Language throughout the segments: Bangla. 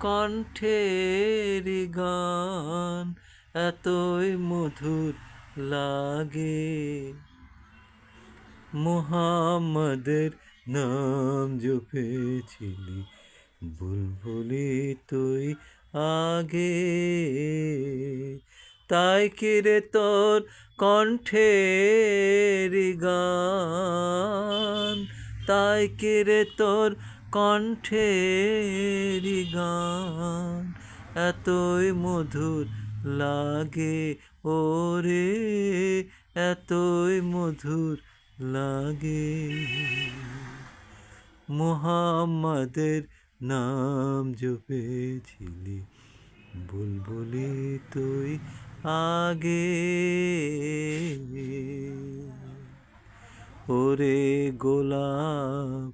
কণ্ঠের গান এতই মধুর লাগে। মোহাম্মদের নাম জপেছিলি, বুলবুলি তুই আগে। তাই কিরে তোর কণ্ঠের গান? তাই কিরে তোর কণ্ঠের এতই মধুর লাগে ওরে, এতই মধুর লাগে। মোহাম্মদের নাম জপেছিলি, বুলবুলি তুই আগে। ওরে গোলাপ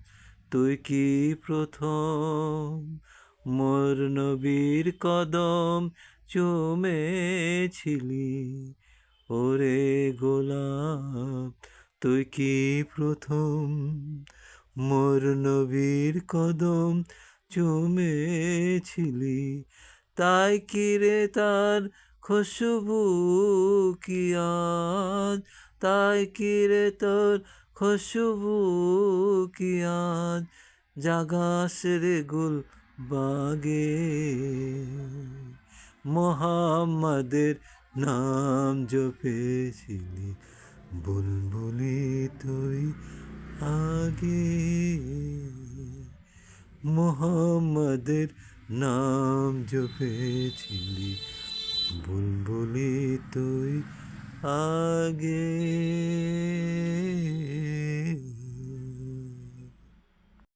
তুই কি প্রথম মোর নবীর কদম চুমেছিলি। ওরে গোলাপ, তুই কি প্রথম? মোর নবীর কদম চুমেছিলি, তাই কিরে তার খুশবু কি আজ তাই কিরে তোর খুশবু কি আজ জাগাস রে গুল বাগে মোহাম্মদের নাম জপেছিলি। বুলবুলি তুই আগে মোহাম্মদের নাম জপেছিলি। বুলবুলি তুই আগে